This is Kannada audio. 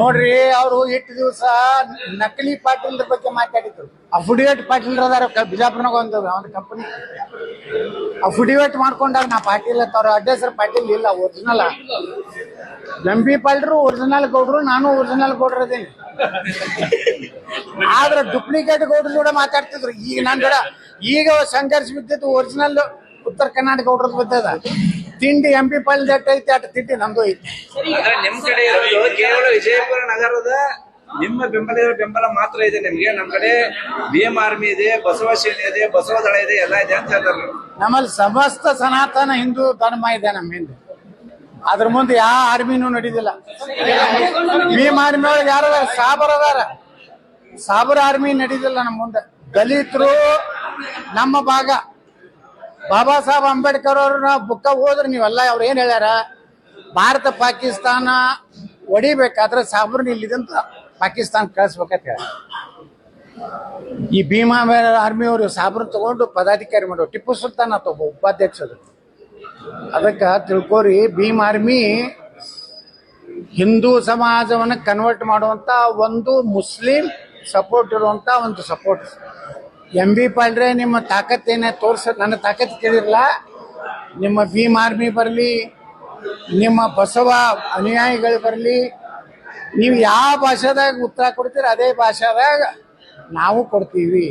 ನೋಡ್ರಿ, ಅವರು ಇಟ್ಟು ದಿವಸ ನಕಲಿ ಪಾಟೀಲ್ ಬಗ್ಗೆ ಮಾತಾಡಿದ್ರು. ಅಫಿಡಿವೇಟ್ ಪಾಟೀಲ್ ಅದಾರ ಬಿಜಾಪುರ್ನಾಗ ಒಂದು ಒಂದು ಕಂಪನಿ ಅಫಿಡಿವೇಟ್ ಮಾಡ್ಕೊಂಡಾಗ ನಾ ಪಾಟೀಲ್ ಅಂತ ಅವ್ರ ಪಾಟೀಲ್ ಇಲ್ಲ ಒರಿಜಿನಲ್ ಎಂಬಿ ಪಾಲ್ರು ಒರಿಜಿನಲ್ ಗೌಡ್ರು, ನಾನು ಒರಿಜಿನಲ್ ಗೌಡ್ರ ಅದೇನಿ. ಆದ್ರೆ ಡುಪ್ಲಿಕೇಟ್ ಗೌಡ್ರು ಕೂಡ ಮಾತಾಡ್ತಿದ್ರು. ಈಗ ನನ್ ಈಗ ಸಂಘರ್ಷ ಬಿದ್ದಿದ್ದು ಒರಿಜಿನಲ್ ಉತ್ತರ ಕರ್ನಾಟಕ ಗೌಡ್ರದ್ದು ಬಿದ್ದದ. ತಿಂಡಿ ಎಂ ಪಿ ಪಾಲ್ ದಟ್ ಐತಿ ಅಟ್ ತಿಂಡಿ ನಮ್ದು ಐತಿ. ಅಂದ್ರೆ ನಿಮ್ ಕಡೆ ಇರೋದು ಕೇವಲ ವಿಜಯಪುರ ನಗರದ ನಿಮ್ಮ ಬೆಂಬಲ ಬೆಂಬಲ ಮಾತ್ರ ಇದೆ ನಿಮ್ಗೆ? ನಮ್ ಕಡೆ ಬಿ ಎಂ ಆರ್ಮಿ ಇದೆ ಬಸವ ಸೇನೆ ಇದೆ ಬಸವ ದಳ ಇದೆ ಎಲ್ಲ ಇದೆ ಅಂತ ಹೇಳ್ತಾರೆ ನಮ್ಮಲ್ಲಿ ಸಮಸ್ತ ಸನಾತನ ಹಿಂದೂ ಧರ್ಮ ಇದೆ ನಮ್ಮ ಹಿಂದೆ. ಅದ್ರ ಮುಂದೆ ಯಾವ ಆರ್ಮಿನೂ ನಡೀದಿಲ್ಲ. ಭೀಮ್ ಆರ್ಮಿ ಒಳಗೆ ಯಾರ ಸಾಬರ್ ಅದಾರ. ಸಾಬರ್ ಆರ್ಮಿ ನಡೀದಿಲ್ಲ ನಮ್ಮ ಮುಂದೆ. ದಲಿತರು ನಮ್ಮ ಭಾಗ. ಬಾಬಾ ಸಾಹೇಬ್ ಅಂಬೇಡ್ಕರ್ ಅವ್ರನ್ನ ಬುಕ್ಕ ಹೋದ್ರೆ ನೀವೆಲ್ಲ ಅವ್ರು ಏನ್ ಹೇಳ್ಯಾರ? ಭಾರತ, ಪಾಕಿಸ್ತಾನ ಹೊಡಿಬೇಕಾದ್ರೆ ಸಾಬ್ರನ್ನ ಇಲ್ಲಿದಂತ ಪಾಕಿಸ್ತಾನ ಕಳಿಸ್ಬೇಕಂತ ಹೇಳ ಈ ಭೀಮಾ ಆರ್ಮಿ ಅವರು ಸಾಬ್ರ ತಗೊಂಡು ಪದಾಧಿಕಾರಿ ಮಾಡೋ ಟಿಪ್ಪು ಸುಲ್ತಾನ್ ತಗೋ ಉಪಾಧ್ಯಕ್ಷರು ಅದಕ್ಕೆ ತಿಳ್ಕೋರಿ, ಭೀಮ್ ಆರ್ಮಿ ಹಿಂದೂ ಸಮಾಜವನ್ನು ಕನ್ವರ್ಟ್ ಮಾಡುವಂತ ಒಂದು ಮುಸ್ಲಿಂ ಸಪೋರ್ಟ್ ಇರುವಂತ ಒಂದು ಸಪೋರ್ಟ್ ಎಂ ಬಿ ಪಾಲ್ರೆ ನಿಮ್ಮ ತಾಕತ್ತೇನೆ ತೋರ್ಸ, ನನ್ನ ತಾಕತ್ ಕೇಳಿರಲ್ಲ ನಿಮ್ಮ ಭೀಮ್ ಆರ್ಮಿ ಬರಲಿ, ನಿಮ್ಮ ಬಸವ ಅನುಯಾಯಿಗಳು ಬರಲಿ, ನೀವು ಯಾವ ಭಾಷಾದಾಗ ಉತ್ತರ ಕೊಡ್ತೀರ ಅದೇ ಭಾಷಾದಾಗ ನಾವು ಕೊಡ್ತೀವಿ.